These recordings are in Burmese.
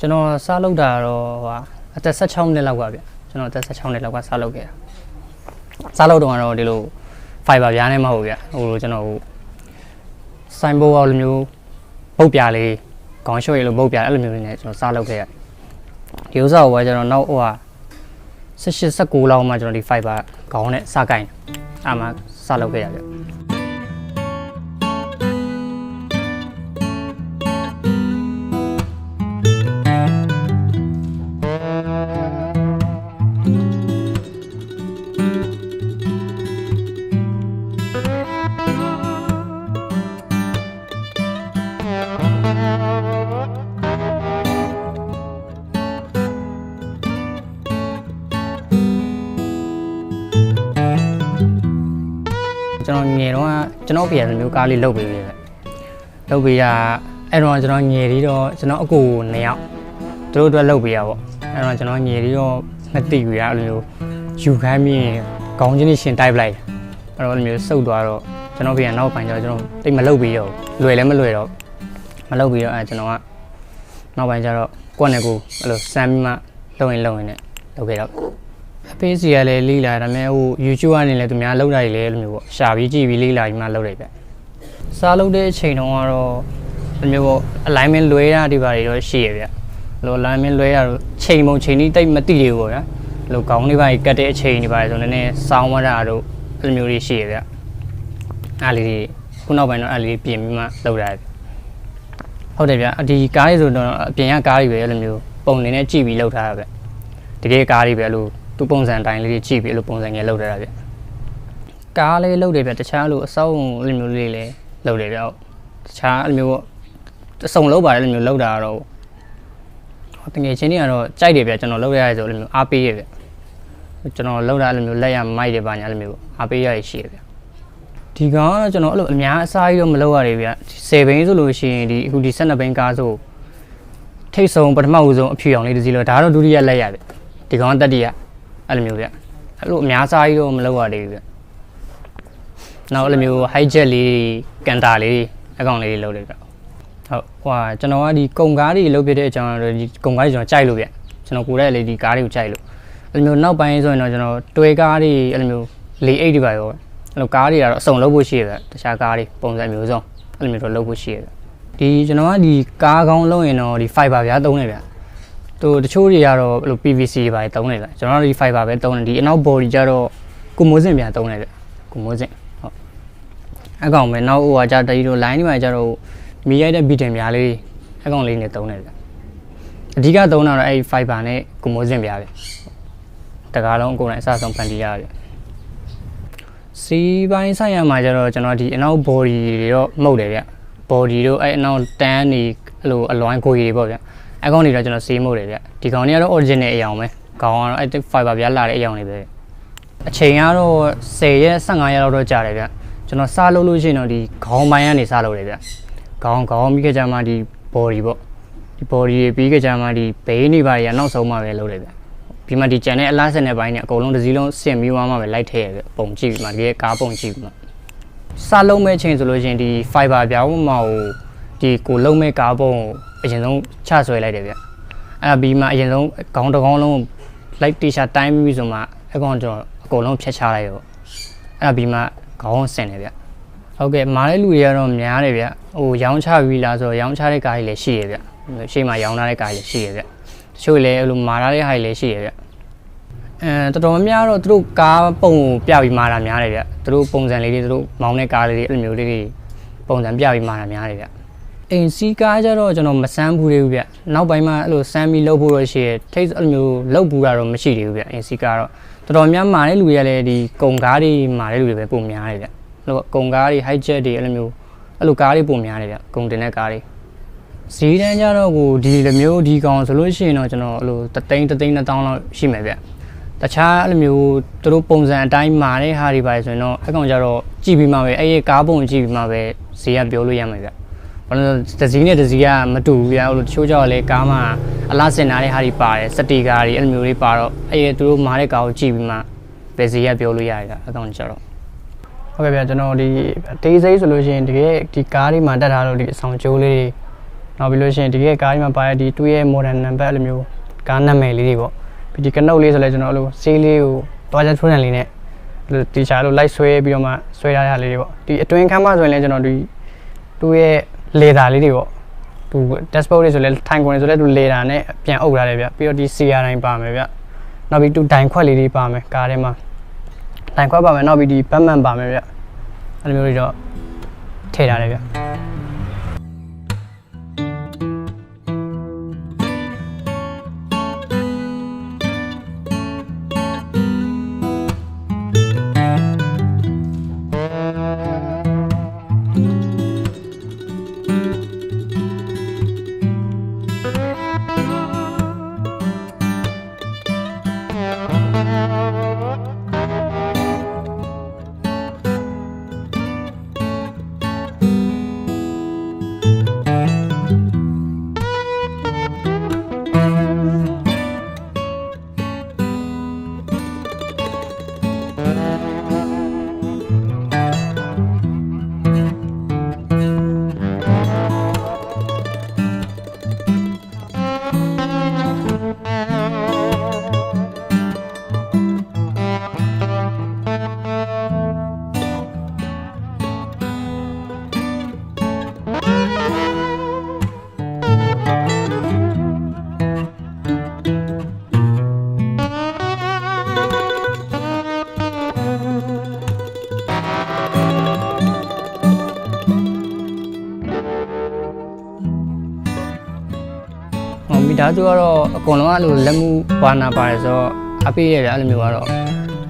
ကျွန်တော်စားလုပ်တာတော့ဟာအသက်16နှစ်လောက်ကဗျကျွန်တော်အသက်16နှစ်လောက်ကစားလုပ်ခဲ့တာစားလုပ်တော့ကတော့ဒီလို fiber ပြားနဲ့မဟုတ်ဗျဟိုလိုကျွန်တော်ဟိုစိုင်းဘိုးအော်လိုမျိုးပုတ်ပြားလေးခေါင်းလျှော့ရလို့ပုတ်ပြားအဲ့လိုမျိုးလေးနဲ့ကျွန်တော်စားလုပ်ခဲ့ရဒီဥစ္စာကိုပဲကျွန်တော်နောက်ဟိုဟာ18 19လောက်မှကျွန်တော်ဒီ fiber ခေါင်းနဲ့စကိုင်းအာမှစားလုပ်ခဲ့ရဗျ ကကျွန်တော်ပြန်မျိုးကားလေးလုတ်ပေးတယ်လုတ်ပေးတာအဲ့တော့ကျွန်တော်ငယ်ပြီးတော့ကျွန်တော်အကူနှစ်ယောက်သူတို့အတွက်လုတ်ပေးရပေါ့အဲ့တော့ကျွန်တော်ငယ်ပြီးတော့နှစ်တိယူရအဲ့လိုမျိုးယူခိုင်းပြီးခေါင်းချင်းနဲ့ရှင်တိုက်ပလိုက်အဲ့တော့အဲ့လိုမျိုးစုပ်သွားတော့ကျွန်တော်ပြန်နောက်ပိုင်းကျတော့ကျွန်တော်တိတ်မလုတ်ပြီးတော့လွယ်လည်းမလွယ်တော့မလုတ်ပြီးတော့အဲ့ကျွန်တော်ကနောက်ပိုင်းကျတော့ကိုယ့်နဲ့ကိုယ်အဲ့လိုစမ်းပြီးမှလုံရင်လုံရင်နဲ့လုပ်ခဲ့တော့ အဖေးစီကလည်းလေးလာဒါပေမဲ့ဟို YouTube ကနေလည်းသူများလောက်တာတွေလည်းအဲ့လိုမျိုးပေါ့ရှာပြီးကြည့်ပြီးလေးလာပြီးမှလောက်တယ်ဗျစားလုပ်တဲ့အချိန်တုန်းကတော့အဲ့လိုမျိုးပေါ့ alignment လွဲတာဒီပါတွေတော့ရှိရဗျလို့ alignment လွဲတာတော့ချိန်ပုံချိန်ကြီးတိတ်မတိသေးဘူးပေါ့ဗျာလို့ကောင်းလေးပါကြီးကတ်တဲ့အချိန်တွေပါဆိုတော့နည်းနည်းစောင်းဝတာတို့အဲ့လိုမျိုးတွေရှိရဗျအဲ့လေးတွေခုနောက်ပိုင်းတော့အဲ့လေးပြင်ပြီးမှလောက်တာဗျဟုတ်တယ်ဗျဒီကားတွေဆိုတော့အပြင်ကကားတွေပဲအဲ့လိုမျိုးပုံနေနဲ့ကြည့်ပြီးလောက်ထားတာဗျတကယ်ကားတွေပဲအဲ့လို သူပုံစံအတိုင်းလေးကြည့်ပြီးအဲ့လိုပုံစံငယ်လောက်ထားတာဗျကားလေးလောက်တယ်ဗျတခြားလိုအစောင်းအဲ့လိုမျိုးလေးလည်းလောက်တယ်ဗျဟုတ်တခြားအဲ့လိုမျိုးအစုံလောက်ပါတယ်အဲ့လိုမျိုးလောက်တာကတော့ဟောတကယ်ချင်းတွေကတော့ကြိုက်တယ်ဗျကျွန်တော်လောက်ရရဲဆိုအဲ့လိုမျိုးအားပေးရဗျကျွန်တော်လောက်တာအဲ့လိုမျိုးလက်ရမိုက်တယ်ပါညာအဲ့လိုမျိုးအားပေးရရရှိရဗျဒီကောင်ကတော့ကျွန်တော်အဲ့လိုအများအစားကြီးတော့မလောက်ရတယ်ဗျ10ဘိန်းဆိုလို့ရှိရင်ဒီအခုဒီ12ဘိန်းကားဆိုထိတ်ဆုံးပထမဦးဆုံးအဖြူအောင်လေးတစ်စီးလို့ဒါကတော့ဒုတိယလက်ရဗျဒီကောင်ကတတိယ အဲ့လိုမျိုးဗျအဲ့လိုအများစားကြီးတော့မလုပ်ရသေးဘူးဗျနောက်အဲ့လိုမျိုး high jet လေးကန်တာလေးအကောင်လေးလုပ်တယ်ဗျဟုတ်ဟွာကျွန်တော်ကဒီကုံကားတွေလုပ်ပြတဲ့အကြောင်းကတော့ဒီကုံကားတွေကျွန်တော်ကြိုက်လို့ဗျကျွန်တော်ကိုယ်တိုင်လေဒီကားတွေကိုကြိုက်လို့အဲ့လိုမျိုးနောက်ပိုင်းဆိုရင်တော့ကျွန်တော်တွဲကားတွေအဲ့လိုမျိုးလေအိတ်တွေပါရောအဲ့လိုကားတွေကတော့အစုံလုပ်ဖို့ရှိရဗျတခြားကားတွေပုံစံမျိုးစုံအဲ့လိုမျိုးတော့လုပ်ဖို့ရှိရဗျဒီကျွန်တော်ကဒီကားကောင်းလုပ်ရင်တော့ဒီ fiber ဗျာသုံးနေဗျ သူတချို့တွေကတော့ဘယ်လို PVC တွေပါတုံးနေတယ်ကျွန်တော်တို့ဒီ fiber ပဲတုံးတယ်ဒီအနောက် body ကြတော့ကိုမိုးစင်ပြန်တုံးနေတယ်ကိုမိုးစင်ဟုတ်အကောင်ပဲနောက်ဟိုကကြတတိတို့ line တွေမှာကြတော့မီရိုက်တဲ့ beating များလေးအကောင်လေးနဲ့တုံးနေတယ်အဓိကတုံးတာတော့အဲ့ fiber နဲ့ကိုမိုးစင်ပြပဲတကားလုံးအကုန်လုံးအစဆုံးဖန်တီးရတယ်စီပိုင်းဆိုင်ရမှာကြတော့ကျွန်တော်ဒီအနောက် body တွေတော့မှုတ်တယ်ဗျ body တို့အဲ့အနောက်တန်းနေအဲ့လိုအလွိုင်းကိုကြီးတွေပေါ့ဗျ အကောင့်တွေတော့ကျွန်တော်စေးမှုတ်တယ်ဗျဒီကောင်တွေကတော့ original အယောင်ပဲကောင်ကတော့အဲ့ fiber ပြားလာတဲ့အယောင်တွေပဲအချိန်ကတော့10ရက်15ရက်လောက်တော့ကြာတယ်ဗျကျွန်တော်စားလို့လို့ရှိရင်တော့ဒီခေါင်းပိုင်းကနေစားလို့တယ်ဗျခေါင်းခေါင်းပြီးကြကြမှာဒီ body ပေါ့ဒီ body ပြီးကြကြမှာဒီဘေးနေပါရနောက်ဆုံးမှပဲလုပ်တယ်ဗျဒီမှာဒီကြံတဲ့အလားစက်နဲ့ပိုင်းနဲ့အကုန်လုံးတစ်စည်းလုံးဆင်ပြီးမှပဲလိုက်ထည့်ရဗျပုံကြည့်ပြီးမှဒီကားပုံကြည့်ပြီးမှစားလုံးမဲ့ချိန်ဆိုလို့ရှိရင်ဒီ fiber ပြားပေါ်မှာဟို ဒီကိုလုံးမဲ့ကားပုံကိုအရင်ဆုံးချဆွဲလိုက်တယ်ဗျအဲ့ဒါပြီးမှအရင်ဆုံးခေါင်းတစ်ခေါင်းလုံးလိုက်တီရှာတိုင်းပြီးဆိုမှအကောင်ကျွန်တော်အကုန်လုံးဖြတ်ချလိုက်ရောအဲ့ဒါပြီးမှခေါင်းဆင်တယ်ဗျဟုတ်ကဲ့မားတဲ့လူတွေကတော့များတယ်ဗျဟိုရောင်းချပြီးလားဆိုတော့ရောင်းချတဲ့ကားကြီးလည်းရှိရဗျရှေ့မှာရောင်းထားတဲ့ကားကြီးလည်းရှိရဗျတချို့လည်းအဲ့လိုမာထားတဲ့ဟာကြီးလည်းရှိရဗျအဲတော်တော်များများတော့သူတို့ကားပုံကိုပြပြီးမာတာများတယ်ဗျသူတို့ပုံစံလေးတွေသူတို့မောင်းတဲ့ကားလေးတွေအဲ့လိုမျိုးလေးတွေပုံစံပြပြီးမာတာများတယ်ဗျ အိမ်စီးကားကြတော့ကျွန်တော်မစမ်းဘူးသေးဘူးဗျနောက်ပိုင်းမှာအဲ့လိုစမ်းပြီးလုပ်ဖို့တော့ရှိရထိတ်အဲ့လိုမျိုးလုပ်ဘူးတာတော့မရှိသေးဘူးဗျအိမ်စီးကားတော့တော်တော်များမာတဲ့လူတွေကလည်းဒီကုံကားတွေမာတဲ့လူတွေပဲပုံများတယ်ဗျအဲ့လိုကုံကားတွေ high jet တွေအဲ့လိုမျိုးအဲ့လိုကားတွေပုံများတယ်ဗျကုံတင်တဲ့ကားတွေဈေးတန်းကြတော့ကိုဒီလိုမျိုးဒီကောင်ဆိုလို့ရှိရင်တော့ကျွန်တော်အဲ့လိုတသိန်းတသိန်းနှစ်တောင်းလောက်ရှိမယ်ဗျတခြားအဲ့လိုမျိုးသူတို့ပုံစံအတိုင်းမာတဲ့ဟာတွေပါဆိုရင်တော့အကောင်ကြတော့ကြည့်ပြီးမှပဲအဲ့ဒီကားပုံကြည့်ပြီးမှပဲဈေးကပြောလို့ရမှာဗျ ဘာလို့လဲဒဇီးနဲ့ဒဇီးကမတူဘူးဗျာဟိုလိုတချို့ကြောက်လဲကားမှာအလားစင်နာတဲ့ဟာတွေပါတယ်စတီကာတွေအဲ့လိုမျိုးတွေပါတော့အဲ့ဒီသူတို့မားတဲ့ကားကိုကြည့်ပြီးမှဘယ်စီကပြောလို့ရတယ်အကောင်ကြတော့ဟုတ်ကဲ့ဗျာကျွန်တော်ဒီတေးစိဆိုလို့ရှိရင်တကယ်ဒီကားတွေမှာတက်ထားလို့ဒီအဆောင်ကျိုးလေးတွေနောက်ပြီးလို့ရှိရင်ဒီကကားကြီးမှာပါတဲ့ဒီတူရဲ့ modern number အဲ့လိုမျိုးကားနာမည်လေးတွေပေါ့ပြီးဒီကနုတ်လေးဆိုလဲကျွန်တော်အဲ့လိုဆေးလေးကိုတွားချက်ထိုးတယ်လေးနဲ့အဲ့လိုတီချာလို့လိုက်ဆွဲပြီးတော့မှဆွဲရရလေးတွေပေါ့ဒီအတွင်းခန်းမှာဆိုရင်လည်းကျွန်တော်ဒီတူရဲ့ လေသာလေးတွေပေါ့သူ dashboard လေးဆိုလဲထိုင်ကုန်လေးဆိုလဲသူလေသာနဲ့ပြန်အုပ်ထားတယ်ဗျပြီးတော့ဒီ CR တိုင်းပါမယ်ဗျနောက်ပြီးသူဒိုင်ခွက်လေးတွေပါမယ်ကားထဲမှာဒိုင်ခွက်ပါမယ်နောက်ပြီးဒီဘတ်မန်ပါမယ်ဗျအဲ့လိုမျိုးတွေတော့ထည့်ထားတယ်ဗျ မိသားစုကတော့အကုန်လုံးကအဲ့လိုလက်မှုဝါနာပါတယ်ဆိုတော့အပိရဲ့ဗျအဲ့လိုမျိုးကတော့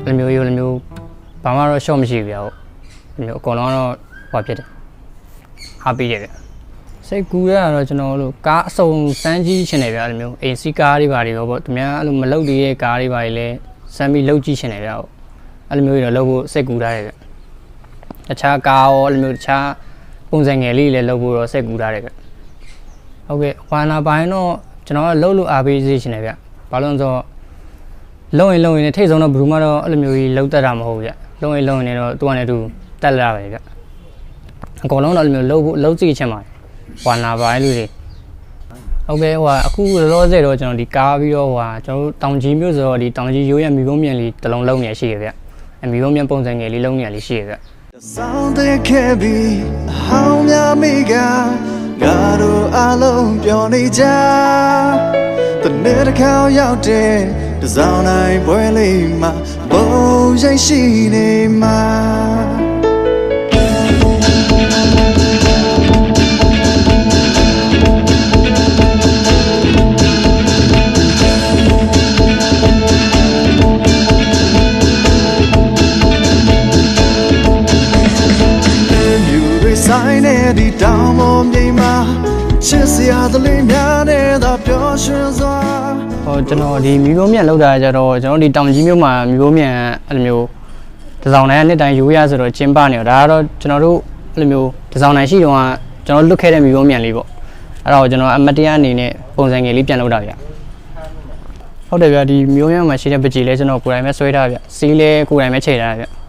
အဲ့လိုမျိုးရိုးလိုမျိုးဘာမှတော့ short မရှိဘူးဗျဟုတ်အဲ့လိုမျိုးအကုန်လုံးကတော့ဟောဖြစ်တယ်အပိရဲ့ဗျစိတ်ကူးရတာတော့ကျွန်တော်တို့ကားအစုံစမ်းကြီးရှင်တယ်ဗျအဲ့လိုမျိုးအိမ်စီးကားတွေပါတွေရောပေါ့သူများအဲ့လိုမလုတ်သေးတဲ့ကားတွေပါတွေလည်းစမ်းပြီးလုတ်ကြည့်ရှင်တယ်ဗျဟုတ်အဲ့လိုမျိုးတွေတော့လုတ်ဖို့စိတ်ကူးထားတယ်ဗျတခြားကားရောအဲ့လိုမျိုးတခြားပုံစံငယ်လေးတွေလည်းလုတ်ဖို့တော့စိတ်ကူးထားတယ်ဗျဟုတ်ကဲ့ဝါနာပိုင်းတော့ ကျွန်တော်ကလှုပ်လို့အားပေးစေချင်တယ်ဗျဘာလို့လဲဆိုတော့လုံရင်လုံရင်လည်းထိတ်ဆုံးတော့ဘယ်သူမှတော့အဲ့လိုမျိုးကြီးလှုပ်တတ်တာမဟုတ်ဘူးဗျလုံရင်လုံရင်လည်းတော့သူကလည်းသူတက်လာပဲဗျအကုန်လုံးတော့အဲ့လိုမျိုးလှုပ်ဖို့လှုပ်ကြည့်ချင်ပါတယ်ဝါနာပိုင်းလူတွေဟုတ်ကဲ့ဟိုဟာအခုလောလောဆယ်တော့ကျွန်တော်ဒီကားပြီးတော့ဟိုဟာကျွန်တော်တို့တောင်ကြီးမျိုးဆိုတော့ဒီတောင်ကြီးရိုးရမီဘုံမြန်လေးတစ်လုံးလုံးနေရှိရဗျအမီဘုံမြန်ပုံစံငယ်လေးလုံးနေလေးရှိရဗျ Sound that can be how များမိက ငါတို့အလုံးပြောနေကြတနေ့တစ်ခါရောက်တဲ့တစောင်းတိုင်းပွဲလေးမှာဘုံရိပ်ရှိနေမှာမြူ ဆိုင်နေဒီတောင်ပေါ်မြေမှာချစ်စရာသလေးများနဲ့သာပျော်ရွှင်စွာဟိုကျွန်တော်ဒီမိဘမြန်လောက်တာကြတော့ကျွန်တော်ဒီတောင်ကြီးမြို့မှာမိဘမြန်အဲ့လိုမျိုးတစောင်းတိုင်းနှစ်တိုင်းရိုးရဆိုတော့ကျင်းပနေတော့ဒါကတော့ကျွန်တော်တို့အဲ့လိုမျိုးတစောင်းတိုင်းရှိတော့ကကျွန်တော်လွတ်ခဲ့တဲ့မိဘမြန်လေးပေါ့အဲ့တော့ကျွန်တော်အမတ်တရားအနေနဲ့ပုံစံငယ်လေးပြန်လုပ်တာဗျဟုတ်တယ်ဗျဒီမျိုးမြန်မှာရှိတဲ့ပကြီးလဲကျွန်တော်ကိုယ်တိုင်ပဲဆွဲထားဗျစီးလဲကိုယ်တိုင်ပဲချိန်ထားဗျ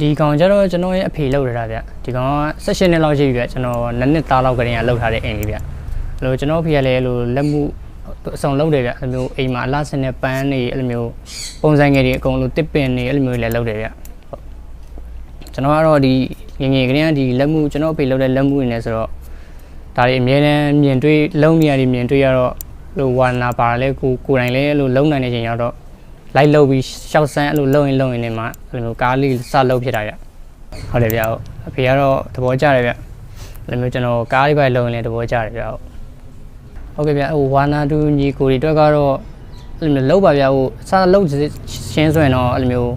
ဒီကောင်ကျတော့ကျွန်တော်ရဲ့အဖေလောက်ရတာဗျဒီကောင်က16နှစ်လောက်ရှိပြီဗျကျွန်တော်နှစ်နှစ်သားလောက်ကတည်းကလောက်ထားတဲ့အိမ်လေးဗျအဲ့လိုကျွန်တော်အဖေကလည်းအဲ့လိုလက်မှုအဆောင်လောက်တယ်ဗျအဲ့လိုအိမ်မှာအလားစနဲ့ပန်းနေအဲ့လိုမျိုးပုံစံငယ်တွေအကုန်လုံးတစ်ပင်နေအဲ့လိုမျိုးလည်းလောက်တယ်ဗျဟုတ်ကျွန်တော်ကတော့ဒီငငယ်ကလေးကဒီလက်မှုကျွန်တော်အဖေလောက်တဲ့လက်မှုနေဆိုတော့ဒါတွေအများတန်းမြင်တွေ့လုံးနေရတယ်မြင်တွေ့ရတော့လိုဝါနာပါလဲကိုကိုယ်တိုင်လည်းအဲ့လိုလုံးနိုင်နေချိန်ရောက်တော့ လိုက်လုပ်ပြီးရှောက်ဆန်းအဲ့လိုလုပ်ရင်လုပ်ရင်နေမှာအဲ့လိုမျိုးကားလေးစလုပ်ဖြစ်တာဗျဟုတ်တယ်ဗျဟုတ်အဖေကတော့သဘောကျတယ်ဗျအဲ့လိုမျိုးကျွန်တော်ကားလေးပဲလုပ်ရင်လည်းသဘောကျတယ်ဗျဟုတ်ဟုတ်ကဲ့ဗျဟိုဝါနာတူညီကိုတွေအတွက်ကတော့အဲ့လိုမျိုးလုပ်ပါဗျဟိုစလုပ်ရှင်းဆိုရင်တော့အဲ့လိုမျိုး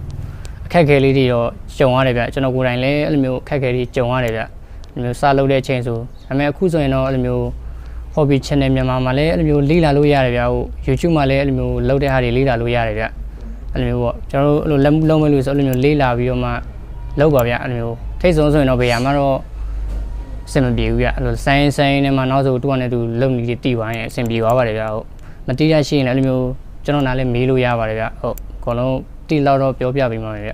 အခက်အခဲလေးတွေတော့ကြုံရတယ်ဗျကျွန်တော်ကိုယ်တိုင်လည်းအဲ့လိုမျိုးအခက်အခဲတွေကြုံရတယ်ဗျအဲ့လိုမျိုးစလုပ်တဲ့အချိန်ဆိုဒါပေမဲ့အခုဆိုရင်တော့အဲ့လိုမျိုး hobby channel မြန်မာမှာလည်းအဲ့လိုမျိုးလေ့လာလို့ရတယ်ဗျဟို YouTube မှာလည်းအဲ့လိုမျိုးလုပ်တဲ့ဟာတွေလေ့လာလို့ရတယ်ဗျ အဲ့လိုမျိုးပေါ့ကျွန်တော်တို့အဲ့လိုလက်မှုလုံးမဲ့လို့ဆိုအဲ့လိုမျိုးလေးလာပြီးတော့မှလောက်ပါဗျအဲ့လိုမျိုးထိတ်ဆုံးဆိုရင်တော့ဘယ်ရမှာတော့အဆင်မပြေဘူးဗျအဲ့လိုဆိုင်းဆိုင်းနဲ့မှနောက်ဆိုတူကနေတူလုံနေတီးသွားရင်အဆင်ပြေသွားပါတယ်ဗျဟုတ်မတီးရရှိရင်လည်းအဲ့လိုမျိုးကျွန်တော်နားလည်းမေးလို့ရပါတယ်ဗျဟုတ်အကုန်လုံးတီးလောက်တော့ပြောပြပေးမှာပဲဗျ